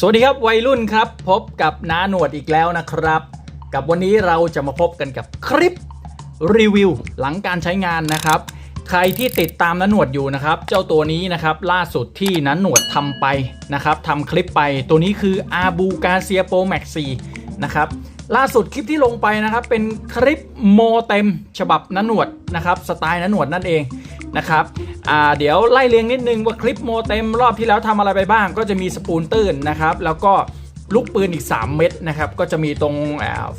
สวัสดีครับวัยรุ่นครับ พบกับน้าหนวดอีกแล้วนะครับ กับวันนี้เราจะมาพบกันกับคลิปรีวิวหลังการใช้งานนะครับ ใครที่ติดตามน้าหนวดอยู่นะครับ เจ้าตัวนี้นะครับล่าสุดที่น้าหนวดทำไปนะครับทำคลิปไปตัวนี้คืออาบูกาเซียโปรแม็กซีนะครับล่าสุดคลิปที่ลงไปนะครับเป็นคลิปโมเต็มฉบับน้าหนวดนะครับสไตล์น้าหนวดนั่นเอง นะครับเดี๋ยวไล่เรียงนิดนึงว่าคลิปโมเต็มรอบที่แล้วทำอะไรไปบ้าง ก็จะมีสปูนตื้นนะครับ แล้วก็ลูกปืนอีก 3 เม็ดนะครับ ก็จะมีตรง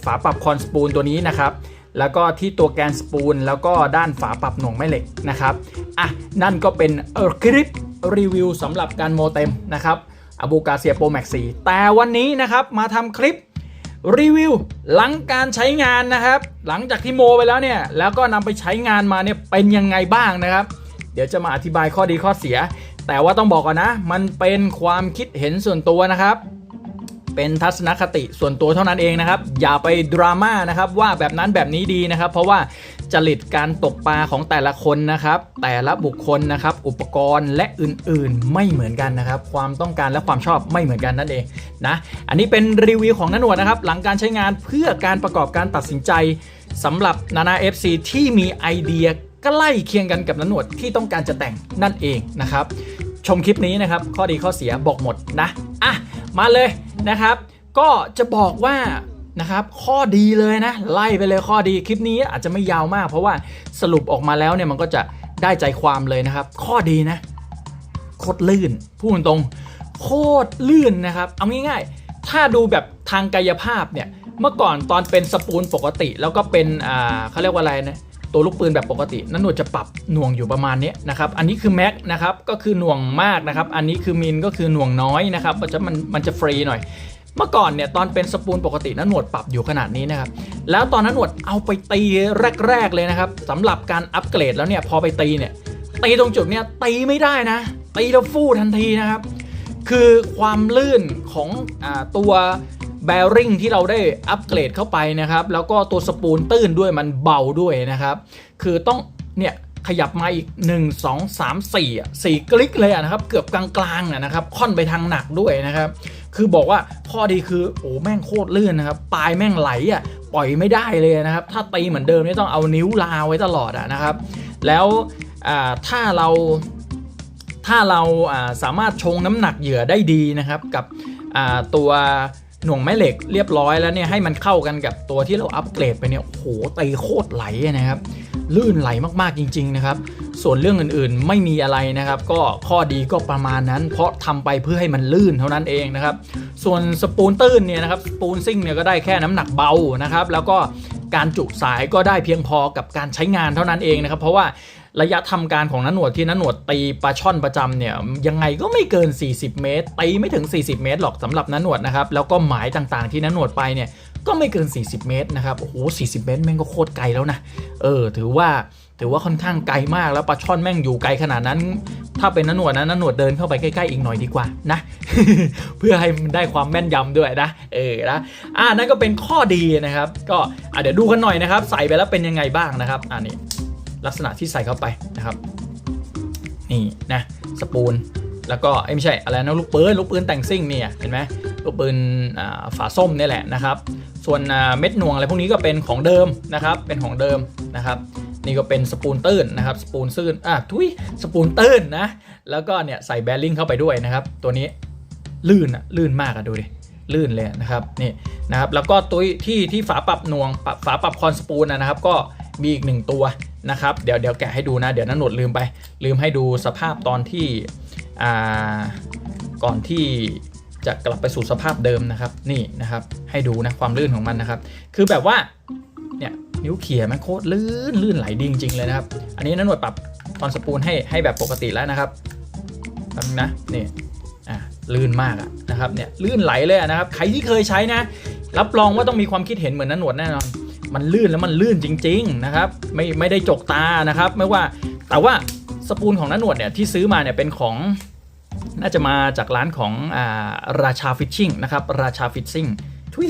ฝาปรับคอนสปูนตัวนี้นะครับ แล้วก็ที่ตัวแกนสปูน แล้วก็ด้านฝาปรับหน่วงแม่เหล็กนะครับ อะ นั่นก็เป็นคลิปรีวิวสำหรับการโมเต็มนะครับอบูกาเซียโปรแม็กซีแต่วันนี้นะครับมาทำคลิป รีวิวหลังการใช้งานนะครับ หลังจากที่โมไปแล้วเนี่ยแล้วก็นำไปใช้งานมาเนี่ยเป็นยังไงบ้างนะครับ เดี๋ยวจะมาอธิบายข้อดีข้อเสีย แต่ว่าต้องบอกก่อนนะ มันเป็นความคิดเห็นส่วนตัวนะครับ เป็นทัศนคติส่วนตัวเท่านั้นเองนะครับ อย่าไปดราม่านะครับว่าแบบนั้นแบบนี้ดีนะครับ เพราะว่า จริตการตกปลาของแต่ละคนนะครับ แต่ละบุคคลนะครับ อุปกรณ์และอื่นๆไม่เหมือนกันนะครับ ความต้องการและความชอบไม่เหมือนกันนั่นเองนะ อันนี้เป็นรีวิวของนันหนวดนะครับ หลังการใช้งานเพื่อการประกอบการตัดสินใจสำหรับนานา FC ที่มีไอเดียใกล้เคียงกันกับนันหนวดที่ต้องการจะแต่งนั่นเองนะครับ ชมคลิปนี้นะครับ ข้อดีข้อเสียบอกหมดนะอะมาเลยนะครับ ก็จะบอกว่า นะครับข้อดีเลยนะ ไล่ไปเลยข้อดีคลิปนี้อาจจะไม่ยาวมาก เพราะว่าสรุปออกมาแล้วเนี่ยมันก็จะได้ใจความเลยนะครับ ข้อดีนะโคตรลื่นพูดตรงโคตรลื่นนะครับ เอาง่ายๆ ถ้าดูแบบทางกายภาพเนี่ยเมื่อก่อนตอนเป็นสปูลปกติ แล้วก็เป็นอ่าเขาเรียกว่าอะไรนะตัวลูกปืนแบบปกตินั่นหนวยจะปรับหน่วงอยู่ประมาณนี้นะครับอันนี้คือแม็กนะครับก็คือหน่วงมากนะครับอันนี้คือมินก็คือหน่วงน้อยนะครับมันจะมันมันจะฟรีหน่อย เมื่อก่อนเนี่ยตอนเป็นสปูลปกตินั้นหนวดปรับอยู่ขนาดนี้นะครับ แล้วตอนนั้นหนวดเอาไปตีแรก ๆ เลยนะครับสำหรับการอัปเกรดแล้วเนี่ยพอไปตีเนี่ยตีตรงจุดเนี่ยตีไม่ได้นะ ตีแล้วฟู่ทันทีนะครับ คือความลื่นของอตัวแบริ่งที่เราได้อัปเกรดเข้าไปนะครับ แล้วก็ตัวสปูลตื้นด้วยมันเบาด้วยนะครับ คือต้องเนี่ย ขยับมาอีก 1 2 3 4อะ4กลิกเลยอะนะครับ เกือบกลางๆนะครับ ค่อนไปทางหนักด้วยนะครับ คือบอกว่าข้อดีคือโอ้แม่งโคตรลื่นนะครับ ปลายแม่งไหลอะปล่อยไม่ได้เลยนะครับ ถ้าตีเหมือนเดิมนี่ต้องเอานิ้วลาไว้ตลอดอะนะครับ แล้วถ้าเราถ้าเราสามารถชงน้ำหนักเหยื่อได้ดีนะครับ กับตัวหน่วงแม่เหล็กเรียบร้อยแล้วเนี่ยให้มันเข้ากันกับตัวที่เราอัปเกรดไปเนี่ยโอ้โหตีโคตรไหลนะครับ ลื่นไหลมากๆจริง ๆ นะครับ ส่วนเรื่องอื่นๆไม่มีอะไรนะครับ ก็ข้อดีก็ประมาณนั้น เพราะทำไปเพื่อให้มันลื่นเท่านั้นเองนะครับ ส่วนสปูนตื้นเนี่ยนะครับสปูนซิ่งเนี่ยก็ได้แค่น้ำหนักเบานะครับ แล้วก็การจุสายก็ได้เพียงพอกับการใช้งานเท่านั้นเองนะครับ เพราะว่าระยะทำการของนันหนวดที่นันหนวดตีปลาช่อนประจำเนี่ยยังไงก็ไม่เกิน 40 เมตรตีไม่ถึง 40 เมตรหรอกสำหรับนันหนวดนะครับแล้วก็หมายต่างๆที่นันหนวดไปเนี่ย ก็ไม่เกิน 40 เมตรนะครับโอ้โห40 เมตรแม่งก็โคตรไกลแล้วนะเออถือว่าถือว่าค่อนข้างไกลมากแล้วปลาช่อนแม่งอยู่ไกลขนาดนั้น ถ้าเป็นนันหนวดนะนันหนวดเดินเข้าไปใกล้ๆอีกหน่อยดีกว่านะ เพื่อให้มันได้ความแม่นยำด้วยนะ เออนะอ่านั่นก็เป็นข้อดีนะครับ ก็อะเดี๋ยวดูกันหน่อยนะครับ ใส่ไปแล้วเป็นยังไงบ้างนะครับอ่านี่ลักษณะที่ใส่เข้าไปนะครับ นี่นะสปูนแล้วก็ไม่ใช่อะไรนะลูกปืนลูกปืนแต่งซิ่งเนี่ยเห็นไหมลูกปืนฝาส้มนี่แหละนะครับ ส่วนเม็ดหน่วงอะไรพวกนี้ก็เป็นของเดิมนะครับ เป็นของเดิมนะครับนี่ก็เป็นสปูนตื้นนะครับสปูนซื่นอะทุยสปูนตื้นนะ แล้วก็เนี่ยใส่แบริ่งเข้าไปด้วยนะครับ ตัวนี้ลื่นอะลื่นมากอะดูดิลื่นเลยนะครับนี่นะครับ แล้วก็ตัวที่ที่ฝาปรับหน่วงฝาปรับคอนสปูนนะครับ ก็มีอีกหนึ่งตัวนะครับ เดี๋ยวเดี๋ยวแกะให้ดูนะ เดี๋ยวนั้นหนวดลืมไป ลืมให้ดูสภาพตอนที่อ่าก่อนที่จะกลับไปสู่สภาพเดิมนะครับนี่นะครับ ให้ดูนะความลื่นของมันนะครับ คือแบบว่าเนี่ยนิ้วเขี่ยมันโคตรลื่นลื่นไหลดีจริงเลยนะครับ อันนี้นันหนวดปรับคอนสปูนให้ให้แบบปกติแล้วนะครับฟังนะนี่อะลื่นมากอะนะครับเนี่ยลื่นไหลเลยนะครับใครที่เคยใช้นะ รับรองว่าต้องมีความคิดเห็นเหมือนนันหนวดแน่นอน มันลื่นแล้วมันลื่นจริง ๆนะครับ ไม่ไม่ได้จกตานะครับ ไม่ว่าแต่ว่าสปูนของนันหนวดเนี่ยที่ซื้อมาเนี่ยเป็นของน่าจะมาจากร้านของอาราชาฟิชชิ่งนะครับราชาฟิชชิ่ง ทุย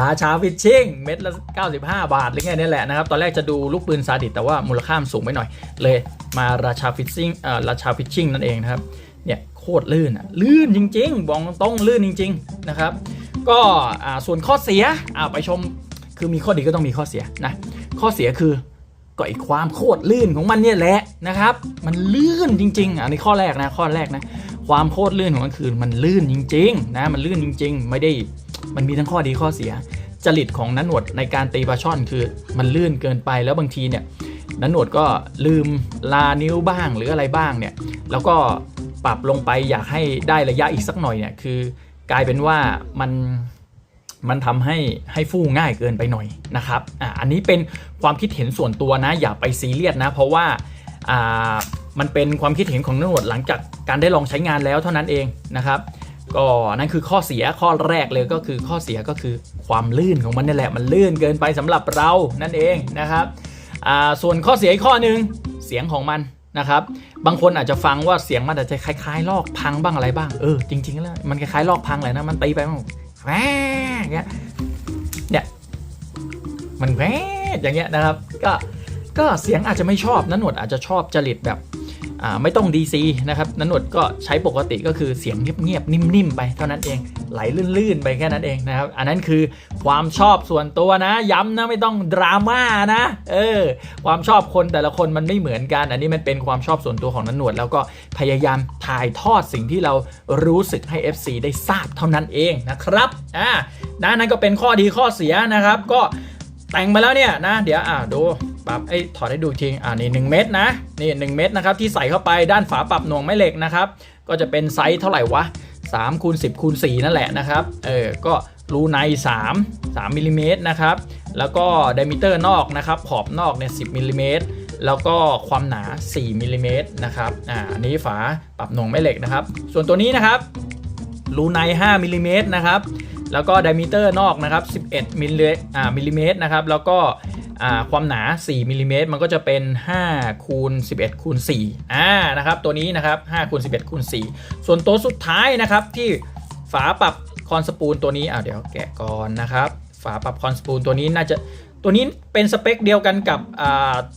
ราชาฟิชชิ่งเม็ดละ 95 บาทหรือไงเนี่ยแหละนะครับ ตอนแรกจะดูลูกปืนซาดิสแต่ว่ามูลค่ามันสูงไปหน่อย เลยมาราชาฟิชชิ่งเอ่อราชาฟิชชิ่งนั่นเองนะครับ เนี่ยโคตรลื่นอะลื่นจริง ๆบอกตรงลื่นจริง ๆ นะครับ ก็อ่าส่วนข้อเสียอ่าไปชมคือมีข้อดีก็ต้องมีข้อเสียนะข้อเสียคือก็ไอความโคตรลื่นของมันเนี่ยแหละนะครับ มันลื่นจริงๆอันนี้ข้อแรกนะข้อแรกนะ ความโคตรลื่นของมันคือมันลื่นจริง ๆ นะ มันลื่นจริง ๆ ไม่ได้ มันมีทั้งข้อดีข้อเสีย จริตของนันหนวดในการตีปลาช่อนคือมันลื่นเกินไปแล้วบางทีเนี่ยนันหนวดก็ลืมลานิ้วบ้างหรืออะไรบ้างเนี่ยแล้วก็ปรับลงไปอยากให้ได้ระยะอีกสักหน่อยเนี่ยคือกลายเป็นว่ามันมันทำให้ให้ฟู่ง่ายเกินไปหน่อยนะครับอ่าอันนี้เป็นความคิดเห็นส่วนตัวนะ อย่าไปซีเรียสนะ เพราะว่าอ่ามันเป็นความคิดเห็นของนักหนวดหลังจากการได้ลองใช้งานแล้วเท่านั้นเองนะครับ ก็นั่นคือข้อเสียข้อแรกเลยก็คือข้อเสียก็คือความลื่นของมันนี่แหละมันลื่นเกินไปสำหรับเรานั่นเองนะครับส่วนข้อเสียอีกข้อหนึ่งเสียงของมันนะครับบางคนอาจจะฟังว่าเสียงมันอาจจะคล้ายๆ ลอกพังบ้างอะไรบ้างเออจริงๆแล้วมันคล้ายๆลอกพังแหละนะมันตีไปมันแหวอย่างเงี้ยเนี่ยมันแหวอย่างเงี้ยนะครับก็ก็เสียงอาจจะไม่ชอบนันหนวดอาจจะชอบจริตแบบ ไม่ต้อง DC นะครับนันหนวดก็ใช้ปกติก็คือเสียงเงียบๆนิ่มๆไปเท่านั้นเองไหลลื่นๆไปแค่นั้นเองนะครับอันนั้นคือความชอบส่วนตัวนะ ย้ำนะไม่ต้องดราม่านะเออความชอบคนแต่ละคนมันไม่เหมือนกัน อันนี้มันเป็นความชอบส่วนตัวของนันหนวด แล้วก็พยายามถ่ายทอดสิ่งที่เรารู้สึกให้ FC ได้ทราบเท่านั้นเองนะครับอ่านะนั่นก็เป็นข้อดีข้อเสียนะครับ ก็แต่งมาแล้วเนี่ยนะ เดี๋ยวอ่าดู ปรับไอ้ยถอดให้ดูทีอ่านี่1เม็ดนะนี่1เม็ดนะครับที่ใส่เข้าไปด้านฝาปรับหน่วงแม่เหล็กนะครับก็จะเป็นไซส์เท่าไหร่วะ3คูณ10คูณ4นั่นแหละนะครับเออก็รูใน 3 3มิลลิเมตรนะครับแล้วก็ไดมิเตอร์นอกนะครับขอบนอกเนี่ย10มิลลิเมตรแล้วก็ความหนา 4มิลลิเมตรนะครับอ่าอันนี้ฝาปรับหน่วงแม่เหล็กนะครับ ส่วนตัวนี้นะครับรูใน 5มิลลิเมตรนะครับ แล้วก็ไดมิเตอร์นอกนะครับ 11มิลลิอ่ามิลลิเมตรนะครับ แล้วก็ความหนา 4มิลลิเมตรมันก็จะเป็น5คูณ11คูณ4อ่านะครับ ตัวนี้นะครับ5คูณ11คูณ4ส่วนตัวสุดท้ายนะครับที่ฝาปรับคอนสปูลตัวนี้อ่าเดี๋ยวแกะก่อนนะครับ ฝาปรับคอนสปูลตัวนี้น่าจะตัวนี้เป็นสเปคเดียวกันกับ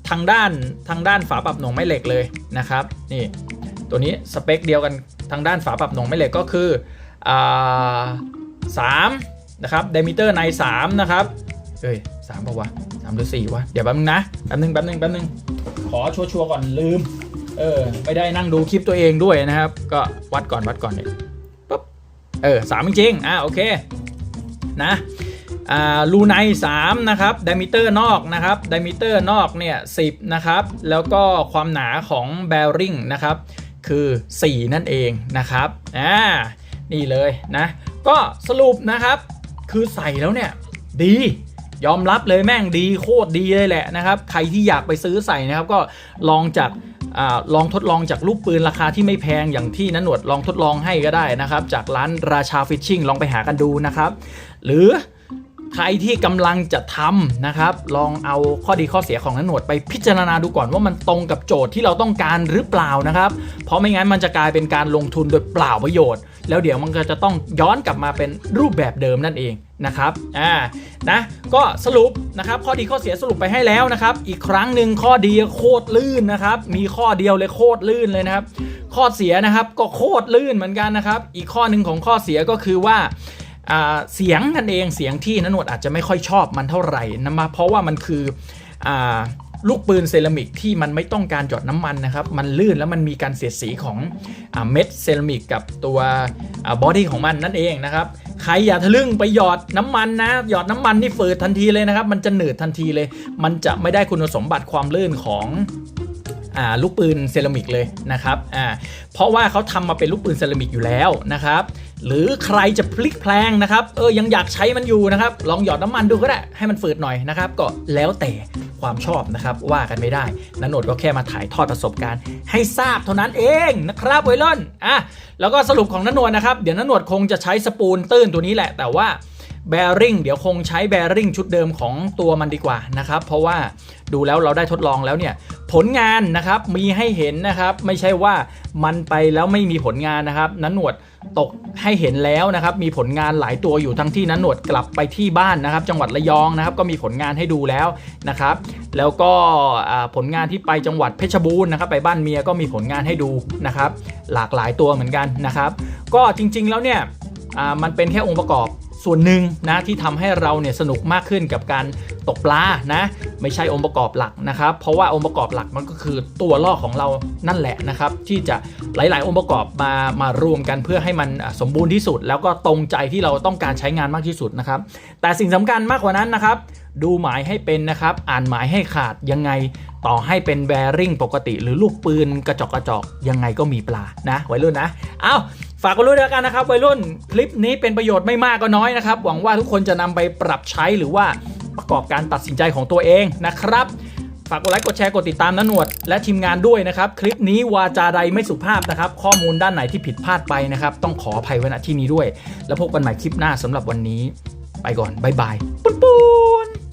ทางด้านทางด้านฝาปรับหน่วงแม่เหล็กเลยนะครับนี่ตัวนี้สเปคเดียวกันทางด้านฝาปรับหน่วงแม่เหล็กก็คือ อ่าสามนะครับไดมิเตอร์ใน3นะครับเอ้ยสามป่าวะสามหรือสี่วะ เดี๋ยวแป๊บนึงนะ แป๊บนึงแป๊บนึงแป๊บนึง ขอชัวร์ๆก่อนลืม เออ ไม่ได้นั่งดูคลิปตัวเองด้วยนะครับ ก็วัดก่อนวัดก่อนเนี่ยปุ๊บ เออสามจริงๆอะโอเค นะอ่ารูใน3นะครับไดมิเตอร์นอกนะครับไดมิเตอร์นอกเนี่ย10นะครับ แล้วก็ความหนาของแบริ่งนะครับ คือ 4 นั่นเองนะครับ อ่า นี่เลยนะ ก็สรุปนะครับ คือใส่แล้วเนี่ย ดี ยอมรับเลยแม่งดีโคตรดีเลยแหละนะครับ ใครที่อยากไปซื้อใส่นะครับ ก็ลองจากอลองทดลองจากลูกปืนราคาที่ไม่แพงอย่างที่นันหนวดลองทดลองให้ก็ได้นะครับ จากร้านราชาฟิชชิ่งลองไปหากันดูนะครับ หรือใครที่กำลังจะทำนะครับ ลองเอาข้อดีข้อเสียของนันหนวดไปพิจารณาดูก่อนว่ามันตรงกับโจทย์ที่เราต้องการหรือเปล่านะครับ ราะไม่งั้นมันจะกลายเป็นการลงทุนโดยเปล่าประโยชน์ แล้วเดี๋ยวมันก็จะต้องย้อนกลับมาเป็นรูปแบบเดิมนั่นเองนะครับอ่านะก็สรุปนะครับข้อดีข้อเสียสรุปไปให้แล้วนะครับอีกครั้งหนึ่งข้อดีโคตรลื่นนะครับมีข้อเดียวเลยโคตรลื่นเลยนะครับข้อเสียนะครับก็โคตรลื่นเหมือนกันนะครับอีกข้อหนึ่งของข้อเสียก็คือว่าเสียงนั่นเองเสียงที่นันวดอาจจะไม่ค่อยชอบมันเท่าไหร่นะมาเพราะว่ามันคืออา ลูกปืนเซรามิกที่มันไม่ต้องการหยดน้ำมันนะครับ มันลื่นแล้วมันมีการเสียดสีของอเม็ดเซรามิกกับตัวบอดี้ของมันนั่นเองนะครับ ใครอย่าทะลึ่งไปหยอดน้ำมันนะ หยอดน้ำมันนี่ฝืดทันทีเลยนะครับ มันจะหนืดทันทีเลย มันจะไม่ได้คุณสมบัติความลื่นของอลูกปืนเซรามิกเลยนะครับ เพราะว่าเขาทำมาเป็นลูกปืนเซรามิกอยู่แล้วนะครับหรือใครจะพลิกแพลงนะครับเออยังอยากใช้มันอยู่นะครับ ลองหยอดน้ำมันดูก็ได้ให้มันฝืดหน่อยนะครับ ก็แล้วแต่ความชอบนะครับว่ากันไม่ได้นันโนดก็แค่มาถ่ายทอดประสบการณ์ ให้ทราบเท่านั้นเองนะครับไวรอนอะแล้วก็สรุปของนันโนดนะครับเดี๋ยวนันโนดคงจะใช้สปูนตื้นตัวนี้แหละ แต่ว่าแบริ่งเดี๋ยวคงใช้แบริ่งชุดเดิมของตัวมันดีกว่านะครับ เพราะว่าดูแล้วเราได้ทดลองแล้วเนี่ย ผลงานนะครับมีให้เห็นนะครับ ไม่ใช่ว่ามันไปแล้วไม่มีผลงานนะครับนันหนด ตกให้เห็นแล้วนะครับมีผลงานหลายตัวอยู่ทั้งที่นั้นหนวดกลับไปที่บ้านนะครับ จังหวัดระยองนะครับก็มีผลงานให้ดูแล้วนะครับ แล้วก็ผลงานที่ไปจังหวัดเพชรบูรณ์นะครับ ไปบ้านเมียก็มีผลงานให้ดูนะครับ หลากหลายตัวเหมือนกันนะครับ ก็จริงๆแล้วเนี่ยมันเป็นแค่องค์ประกอบ ส่วนหนึ่งนะที่ทำให้เราเนี่ยสนุกมากขึ้นกับการตกปลานะไม่ใช่องค์ประกอบหลักนะครับเพราะว่าองค์ประกอบหลักมันก็คือตัวล่อของเรานั่นแหละนะครับที่จะหลาย ๆ องค์ประกอบมามารวมกันเพื่อให้มันสมบูรณ์ที่สุด แล้วก็ตรงใจที่เราต้องการใช้งานมากที่สุดนะครับแต่สิ่งสำคัญมากกว่านั้นนะครับดูหมายให้เป็นนะครับอ่านหมายให้ขาดยังไงต่อให้เป็นแบริ่งปกติ หรือลูกปืนกระจอกกระจอกยังไงก็มีปลานะไวัยรุ่นนะเอา ฝากกันด้วยแล้วกันนะครับวัยรุ่นคลิปนี้เป็นประโยชน์ไม่มากก็น้อยนะครับ หวังว่าทุกคนจะนำไปปรับใช้หรือว่าประกอบการตัดสินใจของตัวเองนะครับฝากกดไลค์กดแชร์กดติดตามนันหนวด และทีมงานด้วยนะครับ คลิปนี้วาจาใดไม่สุภาพนะครับ ข้อมูลด้านไหนที่ผิดพลาดไปนะครับ ต้องขออภัยไว้ณที่นี้ด้วย แล้วพบกันใหม่คลิปหน้าสำหรับวันนี้ ไปก่อน บ๊ายบายปุ้นปุ้น